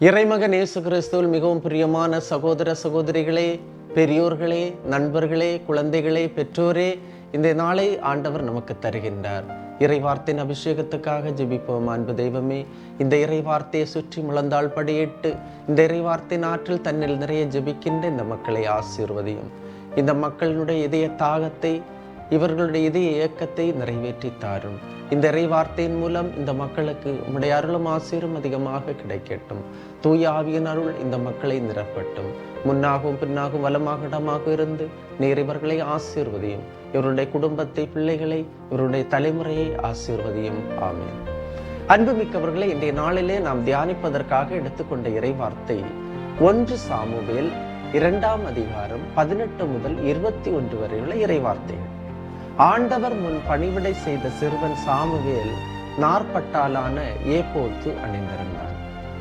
இறைமகன் இயேசு கிறிஸ்துவில் மிகவும் பிரியமான சகோதர சகோதரிகளே பெரியோர்களே நண்பர்களே குழந்தைகளே பெற்றோரே இந்த நாளை ஆண்டவர் நமக்கு தருகின்றார். இறைவார்த்தையின் அபிஷேகத்துக்காக ஜெபிப்போம். அன்பு தெய்வமே இந்த இறைவார்த்தையை சுற்றி முழந்தாள் படியிட்டு இந்த இறைவார்த்தையின் ஆற்றில் தன்னில் நிறைய ஜெபிக்கின்ற இந்த மக்களை ஆசீர்வதியும். இந்த மக்களினுடைய இதய தாகத்தை இவர்களுடைய இதய இயக்கத்தை நிறைவேற்றி தாரும். இந்த இறைவார்த்தையின் மூலம் இந்த மக்களுக்கு உம்முடைய அருளும் ஆசீரும் அதிகமாக கிடைக்கட்டும். தூய ஆவியின் அருள் இந்த மக்களை நிரப்பட்டும். முன்னாகவும் பின்னாகவும் வலமாக இடமாக இருந்து நீர் இவர்களை ஆசீர்வதியும். இவருடைய குடும்பத்தை பிள்ளைகளை இவருடைய தலைமுறையை ஆசீர்வதியும். ஆமேன். அன்புமிக்கவர்களை இன்றைய நாளிலே நாம் தியானிப்பதற்காக எடுத்துக்கொண்ட இறைவார்த்தை ஒன்று சாமுவேல் இரண்டாம் அதிகாரம் பதினெட்டு முதல் இருபத்தி ஒன்று வரையுள்ள இறைவார்த்தைகள். ஆண்டவர் முன் பணிவிடை செய்த சிறுவன் சாமுவேல் நாற்பட்டாலான ஏப்போத்து அணிந்திருந்தார்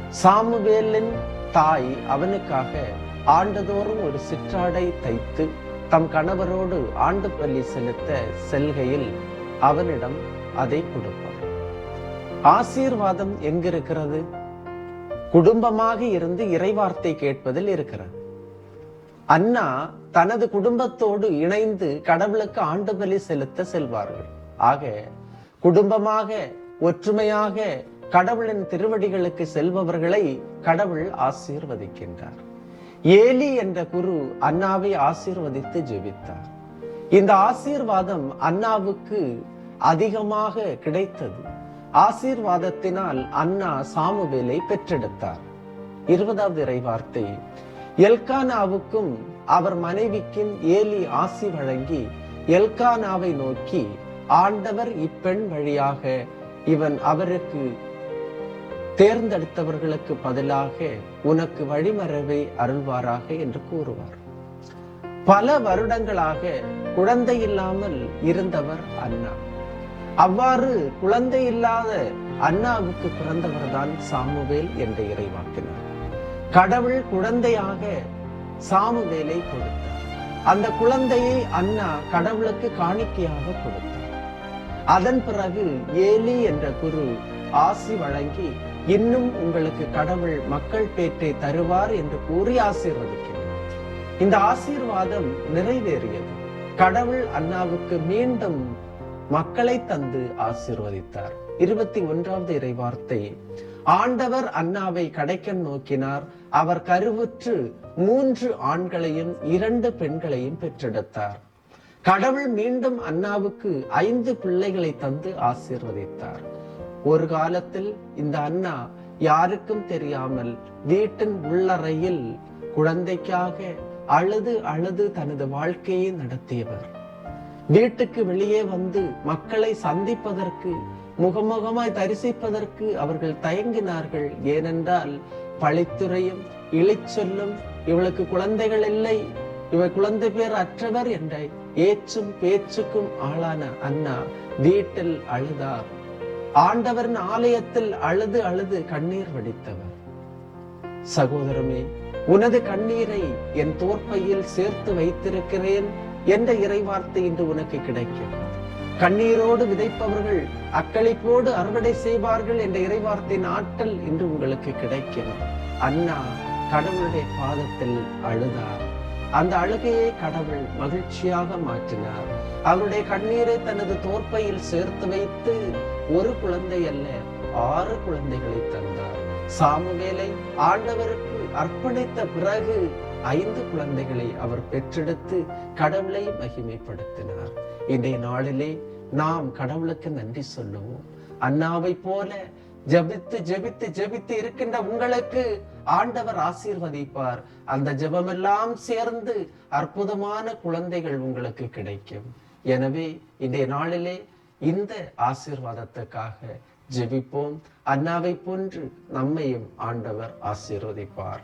சாமுவேலின் தாய் அவனுக்காக ஆண்டுதோறும் ஒரு சிற்றாடை தைத்து தம் கணவரோடு ஆண்டு பள்ளி செலுத்த செல்கையில் அவனிடம் அதை கொடுப்பார் ஆசீர்வாதம் எங்கிருக்கிறது? குடும்பமாக இருந்து இறைவார்த்தை கேட்பதில் இருக்கிறது. அண்ணா தனது குடும்பத்தோடு இணைந்து கடவுளுக்கு ஆண்டு பலி செலுத்த செல்வார்கள். ஆக குடும்பமாக ஒற்றுமையாக கடவுளின் திருவடிகளுக்கு செல்பவர்களை கடவுள் ஆசீர்வதிக்கின்றார். ஏலி என்ற குரு அண்ணாவை ஆசீர்வதித்து ஜெபித்தார். இந்த ஆசீர்வாதம் அண்ணாவுக்கு அதிகமாக கிடைத்தது. ஆசீர்வாதத்தினால் அண்ணா சாமுவேலை பெற்றெடுத்தார். இருபதாவது இறைவார்த்தை எல்கானாவுக்கும் அவர் மனைவிக்கும் ஏலி ஆசி வழங்கி எல்கானாவை நோக்கி ஆண்டவர் இப்பெண் வழியாக இவன் அவருக்கு தேர்ந்தெடுத்தவர்களுக்கு பதிலாக உனக்கு வழிமரவை அருள்வாராக என்று கூறுவார். பல வருடங்களாக குழந்தை இல்லாமல் இருந்தவர் அண்ணா. அவ்வாறு குழந்தை இல்லாத அண்ணாவுக்கு பிறந்தவர்தான் சாமுவேல் என்ற இறைவாக்கினார். கடவுள் குழந்தையாக சாமுவேலை கொடுத்தார். அந்த குழந்தையை அண்ணா கடவுளுக்கு காணிக்கையாக கொடுத்தார். அதன் பிறகு ஏலி என்ற குரு ஆசி வழங்கி இன்னும் உங்களுக்கு கடவுள் மக்கள் பேற்றை தருவார் என்று கூறி ஆசீர்வதிக்கிறார். இந்த ஆசீர்வாதம் நிறைவேறியது. கடவுள் அண்ணாவுக்கு மீண்டும் மக்களை தந்து ஆசீர்வதித்தார். இருபத்தி ஒன்றாவது இறைவார்த்தை ஆண்டவர் அண்ணாவை கடைக்கன் நோக்கினார். அவர் கருவுற்று மூன்று ஆண்களையும் இரண்டு பெண்களையும் பெற்றெடுத்தார். கடவுள் மீண்டும் அண்ணாவுக்கு ஐந்து பிள்ளைகளை தந்து ஆசீர்வதித்தார். ஒரு காலத்தில் இந்த அண்ணா யாருக்கும் தெரியாமல் வீட்டின் உள்ளறையில் குழந்தைக்காக அழுது அழுது தனது வாழ்க்கையை நடத்தியவர். வீட்டுக்கு வெளியே வந்து மக்களை சந்திப்பதற்கு முகமுகமாய் தரிசிப்பதற்கு அவர்கள் தயங்கினார்கள். ஏனென்றால் பழித்துறையும் இழிச்சொல்லும் இவளுக்கு குழந்தைகள் இல்லை இவள் குழந்தை பேர் அற்றவர் என்ற ஏச்சும் பேச்சுக்கும் ஆளான அண்ணா வீட்டில் அழுதார் ஆண்டவரின் ஆலயத்தில் அழுது அழுது கண்ணீர் வடித்தவர். சகோதரமே உனது கண்ணீரை என் தோற்பையில் சேர்த்து வைத்திருக்கிறேன் என்ற இறைவார்த்தை இன்று உனக்கு கிடைக்கும். கண்ணீரோடு விதைப்பவர்கள் அக்களிப்போடு அறுவடை செய்வார்கள் என்ற இறைவார்த்தையின் ஆற்றல் இன்று உங்களுக்கு கிடைக்கும் அண்ணா கடவுளுடைய பாதத்தில் அழுதார். அந்த அழுகையை கடவுள் மகிழ்ச்சியாக மாற்றினார். அவருடைய கண்ணீரை தனது தோற்பையில் சேர்த்து வைத்து ஒரு குழந்தை அல்ல ஆறு குழந்தைகளை தந்தார். சாமுவேலை ஆண்டவருக்கு அர்ப்பணித்த பிறகு ஐந்து குழந்தைகளை அவர் பெற்றெடுத்து கடவுளை மகிமைப்படுத்தினார். இன்றைய நாளிலே நாம் கடவுளுக்கு நன்றி சொல்லுவோம். அண்ணாவை போல ஜபித்து ஜபித்து ஜபித்து இருக்கின்ற உங்களுக்கு ஆண்டவர் ஆசீர்வதிப்பார். அந்த ஜெபமெல்லாம் சேர்ந்து அற்புதமான குழந்தைகள் உங்களுக்கு கிடைக்கும். எனவே இன்றைய நாளிலே இந்த ஆசீர்வாதத்துக்காக ஜெபிப்போம். அண்ணாவை போன்று நம்மையும் ஆண்டவர் ஆசீர்வதிப்பார்.